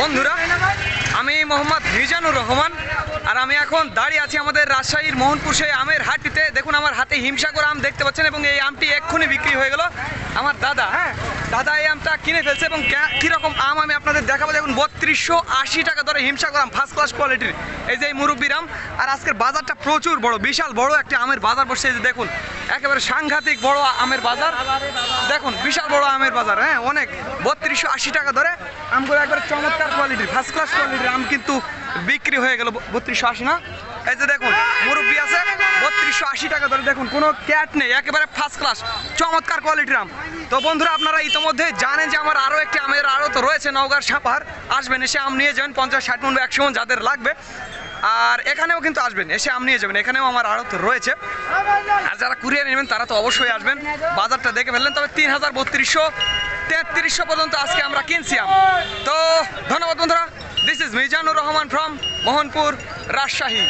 বন্ধুরা, আমি মোহাম্মদ মিজানুর রহমান, আর আমি এখন দাঁড়িয়ে আছি আমাদের রাজশাহীর মোহনপুর সেই আমের হাটটিতে। দেখুন আমার হাতে হিমসাগর আম দেখতে পাচ্ছেন এবং এই আমটি এক্ষুনি বিক্রি হয়ে গেল। আমার দাদা হ্যাঁ দাদা এই আমটা কিনে ফেলছে এবং কীরকম আম আমি আপনাদের দেখাবো। দেখুন, বত্রিশশো আশি টাকা ধরে হিমসাগর আম ফার্স্ট ক্লাস কোয়ালিটির এই যে এই মুরব্বির আম। আর আজকের বাজারটা প্রচুর বড়, বিশাল বড় একটা আমের বাজার বসছে এই যে দেখুন। একেবারে সাংঘাতিক বড় আমের বাজার। দেখুন, বিশাল বড় আমের বাজার হ্যাঁ অনেক। বত্রিশশো আশি টাকা ধরে। আমগুলো একবারে চমৎকার কোয়ালিটির ফার্স্ট ক্লাস কোয়ালিটির আম কিন্তু বিক্রি হয়ে গেল, বত্রিশশো আশি, না? এই যে দেখুন, মুরব্বি আছে, বত্রিশশো আশি টাকা ধরে। দেখুন, কোনো ক্যাট নেই, একেবারে ফার্স্ট ক্লাস চমৎকার কোয়ালিটির আম। তো বন্ধুরা, আপনারা ইতিমধ্যে জানেন যে আমার আরও একটি আমের আরও তো রয়েছে নওগাঁর সাপার। আসবেন, এসে আম নিয়ে যাবেন, পঞ্চাশ, ষাট মন একশো মন যাদের লাগবে। আর এখানেও কিন্তু আসবেন, এসে আম নিয়ে যাবেন। এখানেও আমার আড়ত রয়েছে। আর যারা কুরিয়ার নেবেন, তারা তো অবশ্যই আসবেন। বাজারটা দেখে ফেললেন, তবে তিন হাজার বত্রিশশো, তেত্রিশশো পর্যন্ত আজকে আমরা কিনছি আম। তো ধন্যবাদ বন্ধুরা। This is Mizanur Rahman from Mohanpur, Rajshahi.